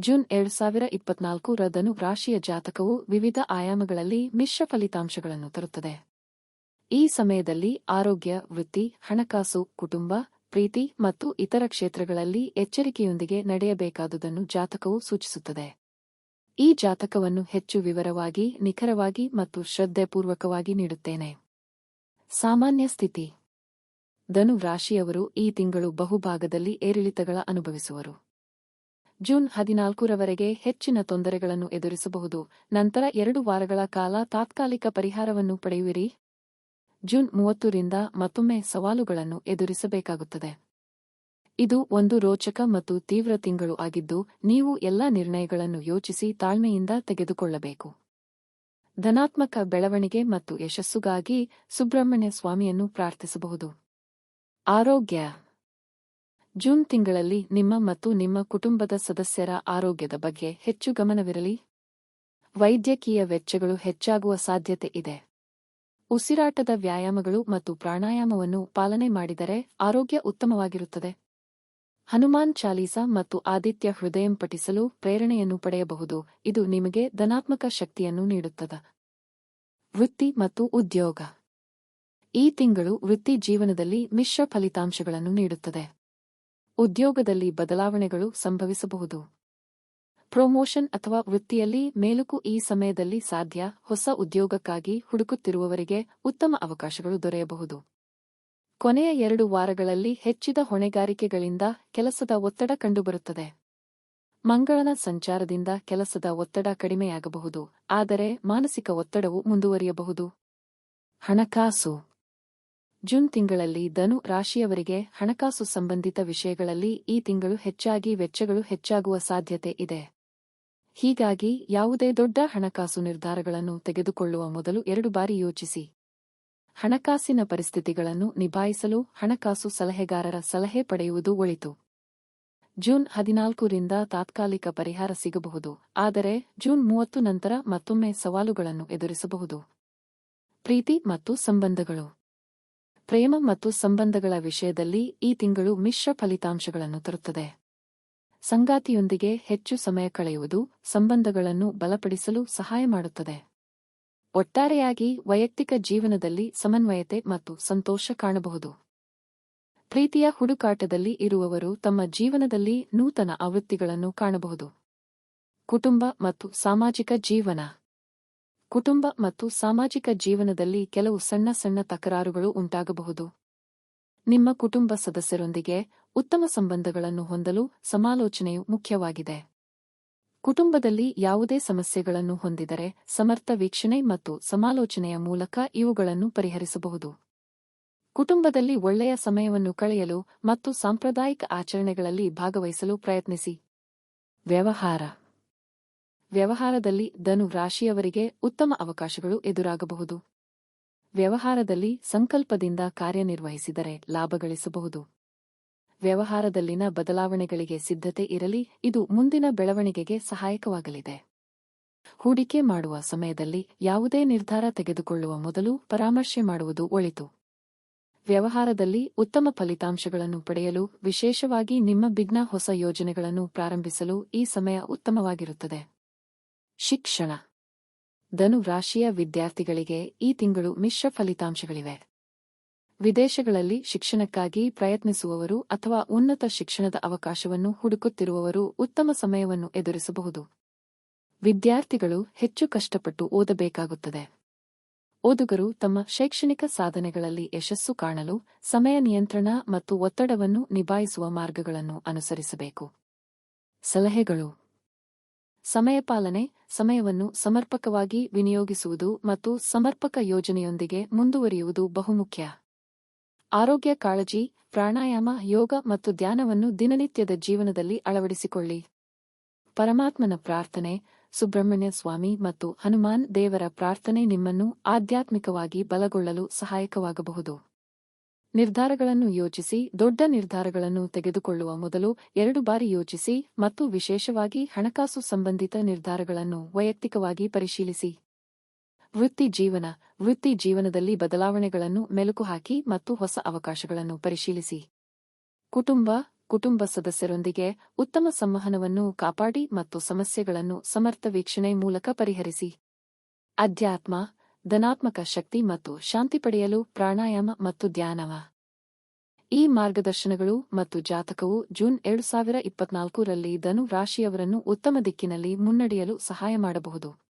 June ಎರಡು ಸಾವಿರ ಇಪ್ಪತ್ನಾಲ್ಕು ರ ಧನು ರಾಶಿಯ ಜಾತಕವು ವಿವಿಧ ಆಯಾಮಗಳಲ್ಲಿ ಮಿಶ್ರ ಫಲಿತಾಂಶಗಳನ್ನು ತರುತ್ತದೆ. ಈ ಸಮಯದಲ್ಲಿ ಆರೋಗ್ಯ, ವೃತ್ತಿ, ಹಣಕಾಸು, ಕುಟುಂಬ, ಪ್ರೀತಿ ಮತ್ತು ಇತರ ಕ್ಷೇತ್ರಗಳಲ್ಲಿ ಎಚ್ಚರಿಕೆಯೊಂದಿಗೆ ನಡೆಯಬೇಕಾದುದನ್ನು ಜಾತಕವು ಸೂಚಿಸುತ್ತದೆ. ಈ ಜಾತಕವನ್ನು ಹೆಚ್ಚು ವಿವರವಾಗಿ, ನಿಖರವಾಗಿ ಮತ್ತು ಶ್ರದ್ಧೆಪೂರ್ವಕವಾಗಿ ನೀಡುತ್ತೇನೆ. ಸಾಮಾನ್ಯ ಸ್ಥಿತಿ. ಧನು ರಾಶಿಯವರು ಈ ತಿಂಗಳು ಬಹುಭಾಗದಲ್ಲಿ ಏರಿಳಿತಗಳ ಅನುಭವಿಸುವರು. ಜೂನ್ ಹದಿನಾಲ್ಕರವರೆಗೆ ಹೆಚ್ಚಿನ ತೊಂದರೆಗಳನ್ನು ಎದುರಿಸಬಹುದು. ನಂತರ ಎರಡು ವಾರಗಳ ಕಾಲ ತಾತ್ಕಾಲಿಕ ಪರಿಹಾರವನ್ನು ಪಡೆಯುವಿರಿ. ಜೂನ್ ಮೂವತ್ತರಿಂದ ಮತ್ತೊಮ್ಮೆ ಸವಾಲುಗಳನ್ನು ಎದುರಿಸಬೇಕಾಗುತ್ತದೆ. ಇದು ಒಂದು ರೋಚಕ ಮತ್ತು ತೀವ್ರ ತಿಂಗಳು ಆಗಿದ್ದು, ನೀವು ಎಲ್ಲಾ ನಿರ್ಣಯಗಳನ್ನು ಯೋಚಿಸಿ ತಾಳ್ಮೆಯಿಂದ ತೆಗೆದುಕೊಳ್ಳಬೇಕು. ಧನಾತ್ಮಕ ಬೆಳವಣಿಗೆ ಮತ್ತು ಯಶಸ್ಸುಗಾಗಿ ಸುಬ್ರಹ್ಮಣ್ಯ ಸ್ವಾಮಿಯನ್ನು ಪ್ರಾರ್ಥಿಸಬಹುದು. ಆರೋಗ್ಯ. ಜೂನ್ ತಿಂಗಳಲ್ಲಿ ನಿಮ್ಮ ಮತ್ತು ನಿಮ್ಮ ಕುಟುಂಬದ ಸದಸ್ಯರ ಆರೋಗ್ಯದ ಬಗ್ಗೆ ಹೆಚ್ಚು ಗಮನವಿರಲಿ. ವೈದ್ಯಕೀಯ ವೆಚ್ಚಗಳು ಹೆಚ್ಚಾಗುವ ಸಾಧ್ಯತೆ ಇದೆ. ಉಸಿರಾಟದ ವ್ಯಾಯಾಮಗಳು ಮತ್ತು ಪ್ರಾಣಾಯಾಮವನ್ನು ಪಾಲನೆ ಮಾಡಿದರೆ ಆರೋಗ್ಯ ಉತ್ತಮವಾಗಿರುತ್ತದೆ. ಹನುಮಾನ್ ಚಾಲೀಸ ಮತ್ತು ಆದಿತ್ಯ ಹೃದಯಂ ಪಠಿಸಲು ಪ್ರೇರಣೆಯನ್ನು ಪಡೆಯಬಹುದು. ಇದು ನಿಮಗೆ ಧನಾತ್ಮಕ ಶಕ್ತಿಯನ್ನು ನೀಡುತ್ತದೆ. ವೃತ್ತಿ ಮತ್ತು ಉದ್ಯೋಗ. ಈ ತಿಂಗಳು ವೃತ್ತಿ ಜೀವನದಲ್ಲಿ ಮಿಶ್ರ ಫಲಿತಾಂಶಗಳನ್ನು ನೀಡುತ್ತದೆ. ಉದ್ಯೋಗದಲ್ಲಿ ಬದಲಾವಣೆಗಳು ಸಂಭವಿಸಬಹುದು. ಪ್ರೊಮೋಷನ್ ಅಥವಾ ವೃತ್ತಿಯಲ್ಲಿ ಮೇಲುಕು ಈ ಸಮಯದಲ್ಲಿ ಸಾಧ್ಯ ಹೊಸ ಉದ್ಯೋಗಕ್ಕಾಗಿ ಹುಡುಕುತ್ತಿರುವವರಿಗೆ ಉತ್ತಮ ಅವಕಾಶಗಳು ದೊರೆಯಬಹುದು. ಕೊನೆಯ ಎರಡು ವಾರಗಳಲ್ಲಿ ಹೆಚ್ಚಿದ ಹೊಣೆಗಾರಿಕೆಗಳಿಂದ ಕೆಲಸದ ಒತ್ತಡ ಕಂಡುಬರುತ್ತದೆ. ಮಂಗಳನ ಸಂಚಾರದಿಂದ ಕೆಲಸದ ಒತ್ತಡ ಕಡಿಮೆಯಾಗಬಹುದು, ಆದರೆ ಮಾನಸಿಕ ಒತ್ತಡವು ಮುಂದುವರಿಯಬಹುದು. ಹಣಕಾಸು ಜೂನ್ ತಿಂಗಳಲ್ಲಿ ಧನು ರಾಶಿಯವರಿಗೆ ಹಣಕಾಸು ಸಂಬಂಧಿತ ವಿಷಯಗಳಲ್ಲಿ ಈ ತಿಂಗಳು ಹೆಚ್ಚಾಗಿ ವೆಚ್ಚಗಳು ಹೆಚ್ಚಾಗುವ ಸಾಧ್ಯತೆ ಇದೆ. ಹೀಗಾಗಿ ಯಾವುದೇ ದೊಡ್ಡ ಹಣಕಾಸು ನಿರ್ಧಾರಗಳನ್ನು ತೆಗೆದುಕೊಳ್ಳುವ ಮೊದಲು ಎರಡು ಬಾರಿ ಯೋಚಿಸಿ. ಹಣಕಾಸಿನ ಪರಿಸ್ಥಿತಿಗಳನ್ನು ನಿಭಾಯಿಸಲು ಹಣಕಾಸು ಸಲಹೆಗಾರರ ಸಲಹೆ ಪಡೆಯುವುದು ಒಳಿತು. ಜೂನ್ ಹದಿನಾಲ್ಕರಿಂದ ತಾತ್ಕಾಲಿಕ ಪರಿಹಾರ ಸಿಗಬಹುದು, ಆದರೆ ಜೂನ್ ಮೂವತ್ತು ನಂತರ ಮತ್ತೊಮ್ಮೆ ಸವಾಲುಗಳನ್ನು ಎದುರಿಸಬಹುದು. ಪ್ರೀತಿ ಮತ್ತು ಸಂಬಂಧಗಳು. ಪ್ರೇಮ ಮತ್ತು ಸಂಬಂಧಗಳ ವಿಷಯದಲ್ಲಿ ಈ ತಿಂಗಳು ಮಿಶ್ರ ಫಲಿತಾಂಶಗಳನ್ನು ತರುತ್ತದೆ. ಸಂಗಾತಿಯೊಂದಿಗೆ ಹೆಚ್ಚು ಸಮಯ ಕಳೆಯುವುದು ಸಂಬಂಧಗಳನ್ನು ಬಲಪಡಿಸಲು ಸಹಾಯ ಮಾಡುತ್ತದೆ. ಒಟ್ಟಾರೆಯಾಗಿ ವೈಯಕ್ತಿಕ ಜೀವನದಲ್ಲಿ ಸಮನ್ವಯತೆ ಮತ್ತು ಸಂತೋಷ ಕಾಣಬಹುದು. ಪ್ರೀತಿಯ ಹುಡುಕಾಟದಲ್ಲಿ ಇರುವವರು ತಮ್ಮ ಜೀವನದಲ್ಲಿ ನೂತನ ಆವೃತ್ತಿಗಳನ್ನು ಕಾಣಬಹುದು. ಕುಟುಂಬ ಮತ್ತು ಸಾಮಾಜಿಕ ಜೀವನ. ಕುಟುಂಬ ಮತ್ತು ಸಾಮಾಜಿಕ ಜೀವನದಲ್ಲಿ ಕೆಲವು ಸಣ್ಣ ಸಣ್ಣ ತಕರಾರುಗಳು ಉಂಟಾಗಬಹುದು. ನಿಮ್ಮ ಕುಟುಂಬ ಸದಸ್ಯರೊಂದಿಗೆ ಉತ್ತಮ ಸಂಬಂಧಗಳನ್ನು ಹೊಂದಲು ಸಮಾಲೋಚನೆಯು ಮುಖ್ಯವಾಗಿದೆ. ಕುಟುಂಬದಲ್ಲಿ ಯಾವುದೇ ಸಮಸ್ಯೆಗಳನ್ನು ಹೊಂದಿದರೆ ಸಮರ್ಥ ವೀಕ್ಷಣೆ ಮತ್ತು ಸಮಾಲೋಚನೆಯ ಮೂಲಕ ಇವುಗಳನ್ನು ಪರಿಹರಿಸಬಹುದು. ಕುಟುಂಬದಲ್ಲಿ ಒಳ್ಳೆಯ ಸಮಯವನ್ನು ಕಳೆಯಲು ಮತ್ತು ಸಾಂಪ್ರದಾಯಿಕ ಆಚರಣೆಗಳಲ್ಲಿ ಭಾಗವಹಿಸಲು ಪ್ರಯತ್ನಿಸಿ. ವ್ಯವಹಾರ ವ್ಯವಹಾರದಲ್ಲಿ ಧನು ರಾಶಿಯವರಿಗೆ ಉತ್ತಮ ಅವಕಾಶಗಳು ಎದುರಾಗಬಹುದು. ವ್ಯವಹಾರದಲ್ಲಿ ಸಂಕಲ್ಪದಿಂದ ಕಾರ್ಯನಿರ್ವಹಿಸಿದರೆ ಲಾಭ ಗಳಿಸಬಹುದು. ವ್ಯವಹಾರದಲ್ಲಿನ ಬದಲಾವಣೆಗಳಿಗೆ ಸಿದ್ಧತೆ ಇರಲಿ, ಇದು ಮುಂದಿನ ಬೆಳವಣಿಗೆಗೆ ಸಹಾಯಕವಾಗಲಿದೆ. ಹೂಡಿಕೆ ಮಾಡುವ ಸಮಯದಲ್ಲಿ ಯಾವುದೇ ನಿರ್ಧಾರ ತೆಗೆದುಕೊಳ್ಳುವ ಮೊದಲು ಪರಾಮರ್ಶೆ ಮಾಡುವುದು ಒಳಿತು. ವ್ಯವಹಾರದಲ್ಲಿ ಉತ್ತಮ ಫಲಿತಾಂಶಗಳನ್ನು ಪಡೆಯಲು ವಿಶೇಷವಾಗಿ ನಿಮ್ಮ ಬಿಗ್ನ ಹೊಸ ಯೋಜನೆಗಳನ್ನು ಪ್ರಾರಂಭಿಸಲು ಈ ಸಮಯ ಉತ್ತಮವಾಗಿರುತ್ತದೆ. ಶಿಕ್ಷಣ. ಧನು ರಾಶಿಯ ವಿದ್ಯಾರ್ಥಿಗಳಿಗೆ ಈ ತಿಂಗಳು ಮಿಶ್ರ ಫಲಿತಾಂಶಗಳಿವೆ. ವಿದೇಶಗಳಲ್ಲಿ ಶಿಕ್ಷಣಕ್ಕಾಗಿ ಪ್ರಯತ್ನಿಸುವವರು ಅಥವಾ ಉನ್ನತ ಶಿಕ್ಷಣದ ಅವಕಾಶವನ್ನು ಹುಡುಕುತ್ತಿರುವವರು ಉತ್ತಮ ಸಮಯವನ್ನು ಎದುರಿಸಬಹುದು. ವಿದ್ಯಾರ್ಥಿಗಳು ಹೆಚ್ಚು ಕಷ್ಟಪಟ್ಟು ಓದಬೇಕಾಗುತ್ತದೆ. ಓದುಗರು ತಮ್ಮ ಶೈಕ್ಷಣಿಕ ಸಾಧನೆಗಳಲ್ಲಿ ಯಶಸ್ಸು ಕಾಣಲು ಸಮಯ ನಿಯಂತ್ರಣ ಮತ್ತು ಒತ್ತಡವನ್ನು ನಿಭಾಯಿಸುವ ಮಾರ್ಗಗಳನ್ನು ಅನುಸರಿಸಬೇಕು. ಸಲಹೆಗಳು. ಸಮಯಪಾಲನೆ, ಸಮಯವನ್ನು ಸಮರ್ಪಕವಾಗಿ ವಿನಿಯೋಗಿಸುವುದು ಮತ್ತು ಸಮರ್ಪಕ ಯೋಜನೆಯೊಂದಿಗೆ ಮುಂದುವರಿಯುವುದು ಬಹುಮುಖ್ಯ. ಆರೋಗ್ಯ ಕಾಳಜಿ, ಪ್ರಾಣಾಯಾಮ, ಯೋಗ ಮತ್ತು ಧ್ಯಾನವನ್ನು ದಿನನಿತ್ಯದ ಜೀವನದಲ್ಲಿ ಅಳವಡಿಸಿಕೊಳ್ಳಿ. ಪರಮಾತ್ಮನ ಪ್ರಾರ್ಥನೆ, ಸುಬ್ರಹ್ಮಣ್ಯ ಸ್ವಾಮಿ ಮತ್ತು ಹನುಮಾನ್ ದೇವರ ಪ್ರಾರ್ಥನೆ ನಿಮ್ಮನ್ನು ಆಧ್ಯಾತ್ಮಿಕವಾಗಿ ಬಲಗೊಳ್ಳಲು ಸಹಾಯಕವಾಗಬಹುದು. ನಿರ್ಧಾರಗಳನ್ನು ಯೋಚಿಸಿ, ದೊಡ್ಡ ನಿರ್ಧಾರಗಳನ್ನು ತೆಗೆದುಕೊಳ್ಳುವ ಮೊದಲು ಎರಡು ಬಾರಿ ಯೋಚಿಸಿ ಮತ್ತು ವಿಶೇಷವಾಗಿ ಹಣಕಾಸು ಸಂಬಂಧಿತ ನಿರ್ಧಾರಗಳನ್ನು ವೈಯಕ್ತಿಕವಾಗಿ ಪರಿಶೀಲಿಸಿ. ವೃತ್ತಿ ಜೀವನ, ವೃತ್ತಿ ಜೀವನದಲ್ಲಿ ಬದಲಾವಣೆಗಳನ್ನು ಮೆಲುಕು ಹಾಕಿ ಮತ್ತು ಹೊಸ ಅವಕಾಶಗಳನ್ನು ಪರಿಶೀಲಿಸಿ. ಕುಟುಂಬ ಕುಟುಂಬ ಸದಸ್ಯರೊಂದಿಗೆ ಉತ್ತಮ ಸಂವಹನವನ್ನು ಕಾಪಾಡಿ ಮತ್ತು ಸಮಸ್ಯೆಗಳನ್ನು ಸಮರ್ಥ ವೀಕ್ಷಣೆ ಮೂಲಕ ಪರಿಹರಿಸಿ. ಅಧ್ಯಾತ್ಮ ಧನಾತ್ಮಕ ಶಕ್ತಿ ಮತ್ತು ಶಾಂತಿ ಪಡೆಯಲು ಪ್ರಾಣಾಯಾಮ ಮತ್ತು ಧ್ಯಾನವ. ಈ ಮಾರ್ಗದರ್ಶನಗಳು ಮತ್ತು ಜಾತಕವು ಜೂನ್ ಎರಡು ಸಾವಿರ ಇಪ್ಪತ್ನಾಲ್ಕರಲ್ಲಿ ಧನು ರಾಶಿಯವರನ್ನು ಉತ್ತಮ ದಿಕ್ಕಿನಲ್ಲಿ ಮುನ್ನಡೆಯಲು ಸಹಾಯ ಮಾಡಬಹುದು.